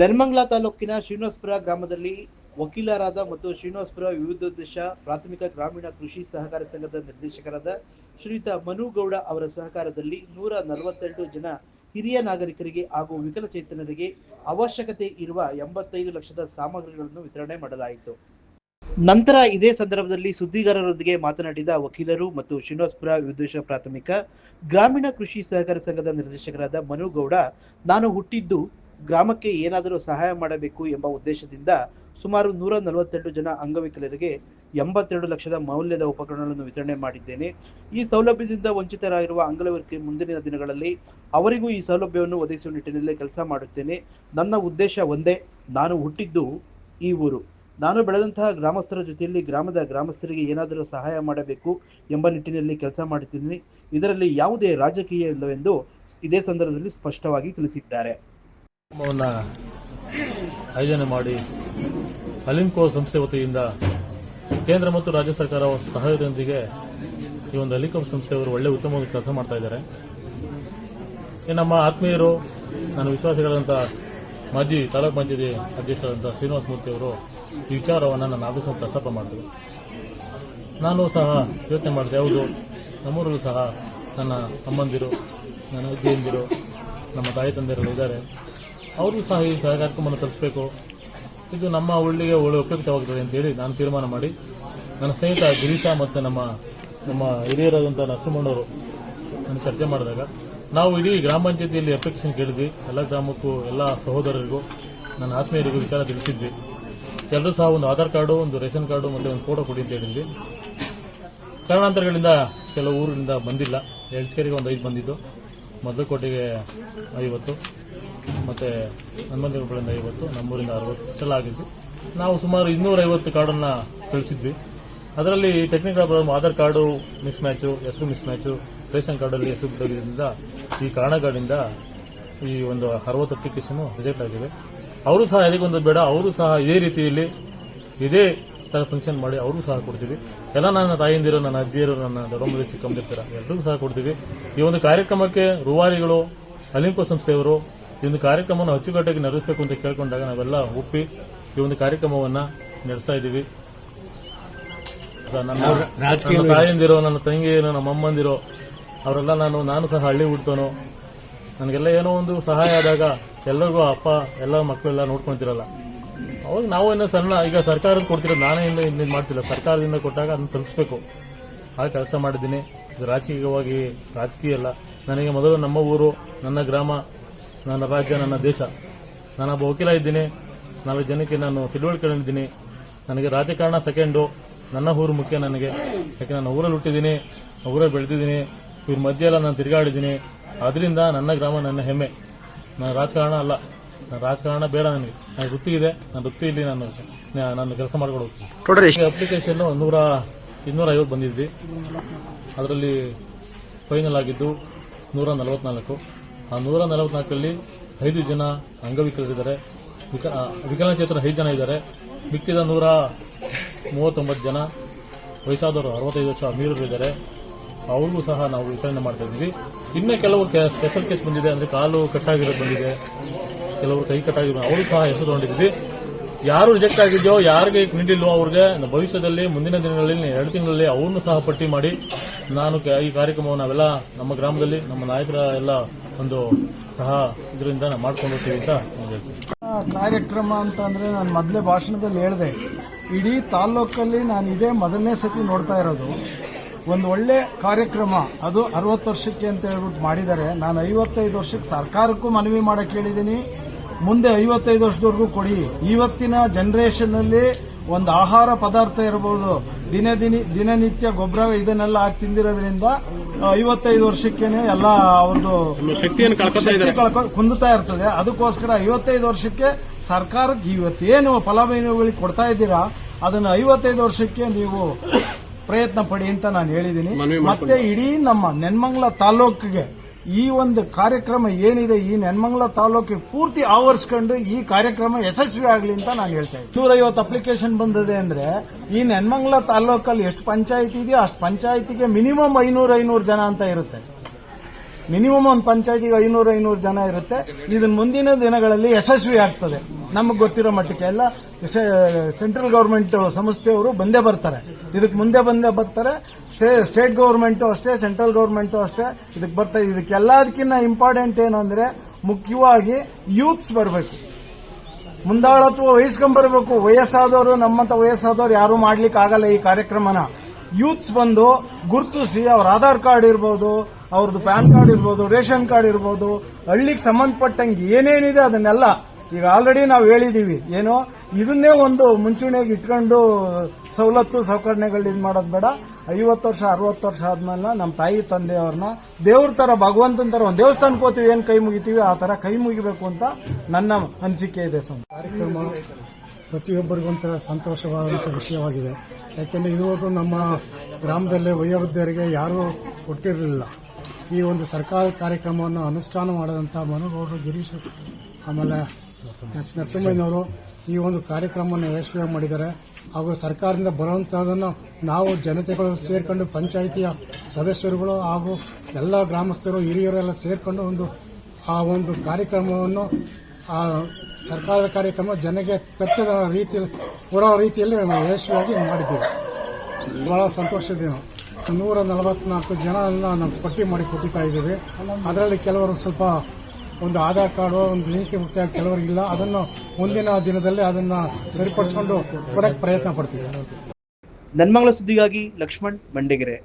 ನೆಲಮಂಗಲ ತಾಲೂಕಿನ ಶ್ರೀನಿವಾಸಪುರ ಗ್ರಾಮದಲ್ಲಿ ವಕೀಲರಾದ ಮತ್ತು ಶ್ರೀನಿವಾಸಪುರ ವಿವಿಧೋದ್ದೇಶ ಪ್ರಾಥಮಿಕ ಗ್ರಾಮೀಣ ಕೃಷಿ ಸಹಕಾರ ಸಂಘದ ನಿರ್ದೇಶಕರಾದ ಶ್ರೀಯುತ ಮನುಗೌಡ ಅವರ ಸಹಕಾರದಲ್ಲಿ ನೂರ ನಲವತ್ತೆರಡು ಜನ ಹಿರಿಯ ನಾಗರಿಕರಿಗೆ ಹಾಗೂ ವಿಕಲಚೇತನರಿಗೆ ಅವಶ್ಯಕತೆ ಇರುವ ಎಂಬತ್ತೈದು ಲಕ್ಷದ ಸಾಮಗ್ರಿಗಳನ್ನು ವಿತರಣೆ ಮಾಡಲಾಯಿತು. ನಂತರ ಇದೇ ಸಂದರ್ಭದಲ್ಲಿ ಸುದ್ದಿಗಾರರೊಂದಿಗೆ ಮಾತನಾಡಿದ ವಕೀಲರು ಮತ್ತು ಶ್ರೀನಿವಾಸಪುರ ವಿದ್ವೇಷ ಪ್ರಾಥಮಿಕ ಗ್ರಾಮೀಣ ಕೃಷಿ ಸಹಕಾರ ಸಂಘದ ನಿರ್ದೇಶಕರಾದ ಮನುಗೌಡ ನಾನು ಹುಟ್ಟಿದ್ದು ಗ್ರಾಮಕ್ಕೆ ಏನಾದರೂ ಸಹಾಯ ಮಾಡಬೇಕು ಎಂಬ ಉದ್ದೇಶದಿಂದ ಸುಮಾರು ನೂರ ನಲವತ್ತೆರಡು ಜನ ಅಂಗವಿಕಲರಿಗೆ ಎಂಬತ್ತೆರಡು ಲಕ್ಷದ ಮೌಲ್ಯದ ಉಪಕರಣಗಳನ್ನು ವಿತರಣೆ ಮಾಡಿದ್ದೇನೆ. ಈ ಸೌಲಭ್ಯದಿಂದ ವಂಚಿತರಾಗಿರುವ ಅಂಗವಿಕಲರಿಗೆ ಮುಂದಿನ ದಿನಗಳಲ್ಲಿ ಅವರಿಗೂ ಈ ಸೌಲಭ್ಯವನ್ನು ಒದಗಿಸುವ ನಿಟ್ಟಿನಲ್ಲಿ ಕೆಲಸ ಮಾಡುತ್ತೇನೆ. ನನ್ನ ಉದ್ದೇಶ ಒಂದೇ, ನಾನು ಹುಟ್ಟಿದ್ದು ಈ ಊರು. ನಾನು ಬೆಳೆದಂತಹ ಗ್ರಾಮಸ್ಥರ ಜೊತೆಯಲ್ಲಿ ಗ್ರಾಮದ ಗ್ರಾಮಸ್ಥರಿಗೆ ಏನಾದರೂ ಸಹಾಯ ಮಾಡಬೇಕು ಎಂಬ ನಿಟ್ಟಿನಲ್ಲಿ ಕೆಲಸ ಮಾಡುತ್ತಿದ್ದೀನಿ. ಇದರಲ್ಲಿ ಯಾವುದೇ ರಾಜಕೀಯ ಇಲ್ಲವೆಂದು ಇದೇ ಸಂದರ್ಭದಲ್ಲಿ ಸ್ಪಷ್ಟವಾಗಿ ತಿಳಿಸಿದ್ದಾರೆ. ಆಯೋಜನೆ ಮಾಡಿ ಅಲಿಂಕೋ ಸಂಸ್ಥೆ ವತಿಯಿಂದ ಕೇಂದ್ರ ಮತ್ತು ರಾಜ್ಯ ಸರ್ಕಾರ ಸಹಯೋಗದೊಂದಿಗೆ ಈ ಒಂದು ಅಲಿಂಕೋ ಸಂಸ್ಥೆಯವರು ಒಳ್ಳೆ ಉತ್ತಮವಾಗಿ ಕೆಲಸ ಮಾಡ್ತಾ ಇದ್ದಾರೆ. ನಮ್ಮ ಆತ್ಮೀಯರು ನನ್ನ ವಿಶ್ವಾಸಿಗಳಂತ ಮಾಜಿ ತಾಲೂಕು ಪಂಚಾಯತಿ ಅಧ್ಯಕ್ಷರಾದಂಥ ಶ್ರೀನಿವಾಸ ಮೂರ್ತಿ ಅವರು ಈ ವಿಚಾರವನ್ನು ನನ್ನ ಆಫೀಸಲ್ಲಿ ಪ್ರಸ್ತಾಪ ಮಾಡಿದ್ರು ನಾನು ಸಹ ಯೋಚನೆ ಮಾಡಿದೆ, ಹೌದು, ನಮ್ಮೂರಲ್ಲೂ ಸಹ ನನ್ನ ಅಮ್ಮಂದಿರು ನನ್ನ ಅಜ್ಜಿಯಂದಿರು, ನಮ್ಮ ತಾಯಿ ತಂದೆಯರು ಇದ್ದಾರೆ. ಅವರು ಸಹ ಈ ಕಾರ್ಯಕ್ರಮವನ್ನು ತರಿಸಬೇಕು ಇದು ನಮ್ಮ ಹಳ್ಳಿಗೆ ಒಳ್ಳೆ ಉಪಯುಕ್ತವಾಗುತ್ತದೆ ಅಂತೇಳಿ ನಾನು ತೀರ್ಮಾನ ಮಾಡಿ. ನನ್ನ ಸ್ನೇಹಿತ ಗಿರೀಶ ಮತ್ತು ನಮ್ಮ ನಮ್ಮ ಹಿರಿಯರಾದಂಥ ನರಸಿಂಹಣ್ಣವರು ನಾನು ಚರ್ಚೆ ಮಾಡಿದಾಗ, ನಾವು ಇಡೀ ಗ್ರಾಮ ಪಂಚಾಯತಿಯಲ್ಲಿ ಅಪ್ಲಿಕೇಶನ್ ಕೇಳಿದ್ವಿ. ಎಲ್ಲ ಗ್ರಾಮಕ್ಕೂ, ಎಲ್ಲ ಸಹೋದರರಿಗೂ, ನನ್ನ ಆತ್ಮೀಯರಿಗೂ ವಿಚಾರ ತಿಳಿಸಿದ್ವಿ. ಎಲ್ಲರೂ ಸಹ ಒಂದು ಆಧಾರ್ ಕಾರ್ಡು, ಒಂದು ರೇಷನ್ ಕಾರ್ಡು ಮತ್ತು ಒಂದು ಫೋಟೋ ಕೊಡಿ ಅಂತ ಹೇಳಿದ್ವಿ. ಕಾರಣಾಂತರಗಳಿಂದ ಕೆಲವು ಊರಿನಿಂದ ಬಂದಿಲ್ಲ. ಎಳ್ಸ್ಕೆರೆಗೆ ಒಂದು ಐದು ಬಂದಿದ್ದು. ಮದ್ದಕೋಟೆಗೆ ಐವತ್ತು. ಮತ್ತು ಹನುಮಂತಪುರದಿಂದ ಐವತ್ತು ನಮ್ಮೂರಿಂದ ಅರವತ್ತು ಆಗಿದ್ದು ನಾವು ಸುಮಾರು ಇನ್ನೂರೈವತ್ತು ಕಾರ್ಡನ್ನು ಕಳಿಸಿದ್ವಿ. ಅದರಲ್ಲಿ technical problem Aadhaar card mismatch ಹೆಸರು ಮಿಸ್ ಮ್ಯಾಚು ರೇಷನ್ ಕಾರ್ಡಲ್ಲಿ ಹೆಸರು ಈ ಕಾರಣಗಳಿಂದ ಈ ಒಂದು ಅರವತ್ತು ಅಪ್ಲಿಕೇಶನ್ ರಿಜೆಕ್ಟ್ ಆಗಿದೆ ಅವರು ಸಹ ಅದಕ್ಕೊಂದು ಬೇಡ, ಅವರು ಸಹ ಇದೇ ರೀತಿಯಲ್ಲಿ ಇದೇ ಥರ ಫಂಕ್ಷನ್ ಮಾಡಿ ಅವ್ರಿಗೂ ಸಹ ಕೊಡ್ತೀವಿ. ಎಲ್ಲ ನನ್ನ ತಾಯಿಂದಿರು ನನ್ನ ಅಜ್ಜಿಯರು, ನನ್ನ ದೊಡ್ಡಮ್ಮದಿ ಚಿಕ್ಕಮ್ಮದಿರ್ತಾರೆ ಎಲ್ರಿಗೂ ಸಹ ಕೊಡ್ತೀವಿ. ಈ ಒಂದು ಕಾರ್ಯಕ್ರಮಕ್ಕೆ ರೂವಾರಿಗಳು, ಅಲಿಂಕೋ ಸಂಸ್ಥೆಯವರು ಈ ಒಂದು ಕಾರ್ಯಕ್ರಮವನ್ನು ಅಚ್ಚುಕಟ್ಟಾಗಿ ನಡೆಸಬೇಕು ಅಂತ ಕೇಳ್ಕೊಂಡಾಗ ನಾವೆಲ್ಲ ಒಪ್ಪಿ ಈ ಒಂದು ಕಾರ್ಯಕ್ರಮವನ್ನ ನಡೆಸ್ತಾ ಇದ್ದೀವಿ. ನನ್ನ ತಾಯಂದಿರೋ ನನ್ನ ತಂಗಿಯರು ನಮ್ಮ ಅಮ್ಮಂದಿರೋ ಅವರೆಲ್ಲ ನಾನು ನಾನು ಸಹ ಹಳ್ಳಿ ಹುಡ್ತೋನು ನನಗೆಲ್ಲ ಏನೋ ಒಂದು ಸಹಾಯ ಆದಾಗ ಎಲ್ಲರಿಗೂ ಅಪ್ಪ ಎಲ್ಲ ಮಕ್ಕಳೆಲ್ಲ ನೋಡ್ಕೊಂತಿರಲ್ಲ. ಅವಾಗ ನಾವು ಏನೋ ಸಣ್ಣ ಈಗ ಸರ್ಕಾರದ ಕೊಡ್ತಿರೋದು ನಾನೇ ಇಲ್ಲ ಇನ್ನೇನು ಮಾಡ್ತಿಲ್ಲ. ಸರ್ಕಾರದಿಂದ ಕೊಟ್ಟಾಗ ಅದನ್ನ ತಲುಪಿಸ್ಬೇಕು. ಆ ಕೆಲಸ ಮಾಡಿದ್ದೀನಿ. ಇದು ರಾಜಕೀಯವಾಗಿ ರಾಜಕೀಯ ಅಲ್ಲ. ನನಗೆ ಮೊದಲು ನಮ್ಮ ಊರು ನನ್ನ ಗ್ರಾಮ ನನ್ನ ರಾಜ್ಯ ನನ್ನ ದೇಶ. ನಾನೊಬ್ಬ ವಕೀಲ ಇದ್ದೀನಿ. ನಾಲ್ಕು ಜನಕ್ಕೆ ನಾನು ತಿಳುವಳಿಕೆ ಇದ್ದೀನಿ ನನಗೆ ರಾಜಕಾರಣ ಸೆಕೆಂಡು ನನ್ನ ಊರು ಮುಖ್ಯ ನನಗೆ. ಯಾಕೆ ನಾನು ಊರಲ್ಲಿ ಹುಟ್ಟಿದ್ದೀನಿ ಊರಲ್ಲಿ ಬೆಳೆದಿದ್ದೀನಿ. ಇವ್ರ ಮಧ್ಯೆ ಎಲ್ಲ ನಾನು ತಿರುಗಾಡಿದ್ದೀನಿ. ಅದರಿಂದ ನನ್ನ ಗ್ರಾಮ ನನ್ನ ಹೆಮ್ಮೆ. ನಾನು ರಾಜಕಾರಣ ಅಲ್ಲ. ನಾನು ರಾಜಕಾರಣ ಬೇಡ ನನಗೆ. ನನ್ನ ವೃತ್ತಿ ಇದೆ. ನನ್ನ ವೃತ್ತಿಯಲ್ಲಿ ನಾನು ನಾನು ಕೆಲಸ ಮಾಡ್ಕೊಂಡು ಹೋಗ್ತೀನಿ. ಅಪ್ಲಿಕೇಶನ್ ನೂರ ಇನ್ನೂರ ಐವತ್ತು ಬಂದಿದ್ವಿ. ಅದರಲ್ಲಿ ಫೈನಲ್ ಆಗಿದ್ದು ನೂರ ನಲವತ್ನಾಲ್ಕು. ಆ ನೂರ ನಲವತ್ನಾಲ್ಕರಲ್ಲಿ ಐದು ಜನ ಅಂಗವಿಕಲರಿದ್ದಾರೆ. ವಿಕಲಚೇತನ ಐದು ಜನ ಇದ್ದಾರೆ. ಮಿಕ್ಕಿದ ನೂರ ಮೂವತ್ತೊಂಬತ್ತು ಜನ, ವಯಸ್ಸಾದವರು ಅರವತ್ತೈದು ವರ್ಷ ಮೀರರು ಇದ್ದಾರೆ ಅವ್ರಿಗೂ ಸಹ ನಾವು ವಿಚಾರಣೆ ಮಾಡ್ತಾ ಇದ್ವಿ ಇನ್ನೂ ಕೆಲವು ಸ್ಪೆಷಲ್ ಕೇಸ್ ಬಂದಿದೆ. ಅಂದರೆ ಕಾಲು ಕಟ್ಟಾಗಿರೋದು ಬಂದಿದೆ. ಕೆಲವರು ಕೈ ಕಟ್ಟಾಗಿರೋ ಅವರು ಸಹ ಹೆಸರು ತಗೊಂಡಿದ್ವಿ ಯಾರು ರಿಜೆಕ್ಟ್ ಆಗಿದೆಯೋ, ಯಾರಿಗೆ ನೀಡಿಲ್ವೋ ಅವ್ರಿಗೆ ಭವಿಷ್ಯದಲ್ಲಿ ಮುಂದಿನ ದಿನಗಳಲ್ಲಿ, ಎರಡು ತಿಂಗಳಲ್ಲಿ ಅವ್ರನ್ನೂ ಸಹ ಪಟ್ಟಿ ಮಾಡಿ, ನಾನು ಈ ಕಾರ್ಯಕ್ರಮವನ್ನು ನಾವೆಲ್ಲ ನಮ್ಮ ಗ್ರಾಮದಲ್ಲಿ ನಮ್ಮ ನಾಯಕರ ಎಲ್ಲ ಒಂದು ಸಹ ಇದರಿಂದ ನಾವು ಮಾಡ್ಕೊಂಡು ಹೋಗ್ತೀವಿ ಅಂತ ಕಾರ್ಯಕ್ರಮ ಅಂತಂದ್ರೆ ನಾನು ಮೊದಲೇ ಭಾಷಣದಲ್ಲಿ ಹೇಳಿದೆ. ಇಡೀ ತಾಲ್ಲೂಕಲ್ಲಿ ನಾನು ಇದೇ ಮೊದಲನೇ ಸತಿ ನೋಡ್ತಾ ಇರೋದು. ಒಂದು ಒಳ್ಳೆ ಕಾರ್ಯಕ್ರಮ, ಅದು ಅರವತ್ತು ವರ್ಷಕ್ಕೆ ಅಂತ ಹೇಳ್ಬಿಟ್ಟು ಮಾಡಿದ್ದಾರೆ. ನಾನು ಐವತ್ತೈದು ವರ್ಷಕ್ಕೆ ಸರ್ಕಾರಕ್ಕೂ ಮನವಿ ಮಾಡಕ್ಕೆ ಹೇಳಿದ್ದೀನಿ ಮುಂದೆ ಐವತ್ತೈದು ವರ್ಷದವರೆಗೂ ಕೊಡಿ. ಇವತ್ತಿನ ಜನರೇಷನ್ ಅಲ್ಲಿ ಒಂದು ಆಹಾರ ಪದಾರ್ಥ ಇರಬಹುದು ದಿನ ದಿನ ದಿನನಿತ್ಯ ಗೊಬ್ಬರ ಇದನ್ನೆಲ್ಲ ಹಾಕಿ ತಿಂದಿರೋದ್ರಿಂದ ಐವತ್ತೈದು ವರ್ಷಕ್ಕೇನೆ ಎಲ್ಲ ಅವ್ರದ್ದು ಶಕ್ತಿಯನ್ನು ಕಳ್ಕೊ ಕುಂದುತ್ತಾ ಇರ್ತದೆ. ಅದಕ್ಕೋಸ್ಕರ ಐವತ್ತೈದು ವರ್ಷಕ್ಕೆ ಸರ್ಕಾರಕ್ಕೆ ಇವತ್ತೇನು ಫಲಾನುಭವಿಗಳಿಗೆ ಕೊಡ್ತಾ ಇದ್ದೀರಾ ಅದನ್ನ ಐವತ್ತೈದು ವರ್ಷಕ್ಕೆ ನೀವು ಪ್ರಯತ್ನ ಪಡಿ ಅಂತ ನಾನು ಹೇಳಿದ್ದೀನಿ. ಮತ್ತೆ ಇಡೀ ನಮ್ಮ ನೆನ್ಮಂಗ್ಲ ತಾಲೂಕಿಗೆ ಈ ಒಂದು ಕಾರ್ಯಕ್ರಮ ಏನಿದೆ ಈ ನೆನ್ಮಂಗಲ ತಾಲೂಕಿಗೆ ಪೂರ್ತಿ ಆವರಿಸ್ಕೊಂಡು ಈ ಕಾರ್ಯಕ್ರಮ ಯಶಸ್ವಿ ಆಗಲಿ ಅಂತ ನಾನು ಹೇಳ್ತಾ ಇದ್ದೀನಿ. ನೂರೈವತ್ತು ಅಪ್ಲಿಕೇಶನ್ ಬಂದಿದೆ ಅಂದ್ರೆ ಈ ನೆನ್ಮಂಗಲ ತಾಲೂಕಲ್ಲಿ ಎಷ್ಟು ಪಂಚಾಯತಿ ಇದೆಯೋ ಅಷ್ಟು ಪಂಚಾಯತಿಗೆ ಮಿನಿಮಮ್ ಐನೂರು ಐನೂರು ಜನ ಅಂತ ಇರುತ್ತೆ. ಮಿನಿಮಮ್ ಒಂದು ಪಂಚಾಯತಿಗೆ ಐನೂರು ಐನೂರು ಜನ ಇರುತ್ತೆ. ಇದನ್ನ ಮುಂದಿನ ದಿನಗಳಲ್ಲಿ ಯಶಸ್ವಿ ಆಗ್ತದೆ. ನಮಗೆ ಗೊತ್ತಿರೋ ಮಟ್ಟಕ್ಕೆ ಎಲ್ಲ ಸೆಂಟ್ರಲ್ ಗೌರ್ಮೆಂಟ್ ಸಂಸ್ಥೆಯವರು ಬಂದೇ ಬರ್ತಾರೆ. ಇದಕ್ಕೆ ಮುಂದೆ ಬಂದೇ ಬರ್ತಾರೆ. ಸ್ಟೇಟ್ ಗೌರ್ಮೆಂಟು ಅಷ್ಟೇ, ಸೆಂಟ್ರಲ್ ಗೌರ್ಮೆಂಟು ಅಷ್ಟೇ. ಇದಕ್ಕೆ ಬರ್ತಾ ಇದಕ್ಕೆಲ್ಲದಕ್ಕಿಂತ ಇಂಪಾರ್ಟೆಂಟ್ ಏನಂದ್ರೆ ಮುಖ್ಯವಾಗಿ ಯೂತ್ಸ್ ಬರಬೇಕು. ಮುಂದಾಳತ್ವ ವಹಿಸ್ಕೊಂಡ್ಬರ್ಬೇಕು ವಯಸ್ಸಾದವರು, ನಮ್ಮಂತ ವಯಸ್ಸಾದವರು ಯಾರು ಮಾಡ್ಲಿಕ್ಕೆ ಆಗಲ್ಲ ಈ ಕಾರ್ಯಕ್ರಮನ. ಯೂತ್ಸ್ ಬಂದು ಗುರುತಿಸಿ ಅವ್ರ ಆಧಾರ್ ಕಾರ್ಡ್ ಇರ್ಬೋದು ಅವ್ರದ್ದು ಪ್ಯಾನ್ ಕಾರ್ಡ್ ಇರ್ಬೋದು, ರೇಷನ್ ಕಾರ್ಡ್ ಇರ್ಬೋದು, ಹಳ್ಳಿಗೆ ಸಂಬಂಧಪಟ್ಟಂಗೆ ಏನೇನಿದೆ ಅದನ್ನೆಲ್ಲ ಈಗ ಆಲ್ರೆಡಿ ನಾವು ಹೇಳಿದೀವಿ. ಏನು? ಇದನ್ನೇ ಒಂದು ಮುಂಚೂಣಿಯಾಗಿ ಇಟ್ಕೊಂಡು ಸವಲತ್ತು ಸೌಕರ್ಯಗಳು ಇದು ಮಾಡೋದು ಬೇಡ. ಐವತ್ತು ವರ್ಷ, ಅರವತ್ತು ವರ್ಷ ಆದ್ಮೇಲೆ ನಮ್ಮ ತಾಯಿ ತಂದೆಯವ್ರನ್ನ ದೇವ್ರ ತರ, ಭಗವಂತನ ತರ ಒಂದು ದೇವಸ್ಥಾನಕ್ಕೆ ಹೋಗ್ತೀವಿ, ಏನು ಕೈ ಮುಗಿತೀವಿ, ಆ ತರ ಕೈ ಮುಗಿಬೇಕು ಅಂತ ನನ್ನ ಅನಿಸಿಕೆ ಇದೆ ಸ್ವಾಮಿ. ಕಾರ್ಯಕ್ರಮ ಪ್ರತಿಯೊಬ್ಬರಿಗೊಂಥರ ಸಂತೋಷವಾದಂಥ ವಿಷಯವಾಗಿದೆ. ಯಾಕೆಂದರೆ ಇದುವರೆಗೂ ನಮ್ಮ ಗ್ರಾಮದಲ್ಲೇ ವಯೋವೃದ್ಧರಿಗೆ ಯಾರೂ ಕೊಟ್ಟಿರಲಿಲ್ಲ. ಈ ಒಂದು ಸರ್ಕಾರ ಕಾರ್ಯಕ್ರಮವನ್ನು ಅನುಷ್ಠಾನ ಮಾಡಿದಂಥ ಮನುಗೌಡರು ಗಿರೀಶ್ ಆಮೇಲೆ ನರಸಿಂಹಯ್ಯನವರು ಈ ಒಂದು ಕಾರ್ಯಕ್ರಮವನ್ನು ಯಶಸ್ವಿ ಮಾಡಿದ್ದಾರೆ. ಹಾಗೂ ಸರ್ಕಾರದಿಂದ ಬರುವಂತಹದನ್ನು ನಾವು ಜನತೆಗಳು ಸೇರಿಕೊಂಡು ಪಂಚಾಯಿತಿಯ ಸದಸ್ಯರುಗಳು ಹಾಗೂ ಎಲ್ಲ ಗ್ರಾಮಸ್ಥರು, ಹಿರಿಯರೆಲ್ಲ ಸೇರಿಕೊಂಡು ಒಂದು ಆ ಒಂದು ಕಾರ್ಯಕ್ರಮವನ್ನು ಆ ಸರ್ಕಾರದ ಕಾರ್ಯಕ್ರಮ ಜನಗೆ ಕಟ್ಟದ ರೀತಿಯಲ್ಲಿ ಕೊಡೋ ರೀತಿಯಲ್ಲಿ ಯಶಸ್ವಿಯಾಗಿ ಮಾಡಿದ್ದೀವಿ. ಬಹಳ ಸಂತೋಷದ ನೂರ ನಲವತ್ನಾಲ್ಕು ಜನ ನಾವು ಪಟ್ಟಿ ಮಾಡಿ ಕೊಟ್ಟಿತಾ ಇದ್ದೀವಿ. ಅದರಲ್ಲಿ ಕೆಲವರು ಸ್ವಲ್ಪ ಒಂದು ಆಧಾರ್ ಕಾರ್ಡು, ಒಂದು ಲಿಂಕ್ ಕೆಲವರಿಗಿಲ್ಲ ಅದನ್ನು ಮುಂದಿನ ದಿನದಲ್ಲಿ ಅದನ್ನು ಸರಿಪಡಿಸಿಕೊಂಡು ಕೊಡಕ್ಕೆ ಪ್ರಯತ್ನ ಪಡ್ತೀವಿ. ನನ್ಮಂಗಳ ಸುದ್ದಿಗಾಗಿ ಲಕ್ಷ್ಮಣ್ ಮಂಡೆಗೆರೆ.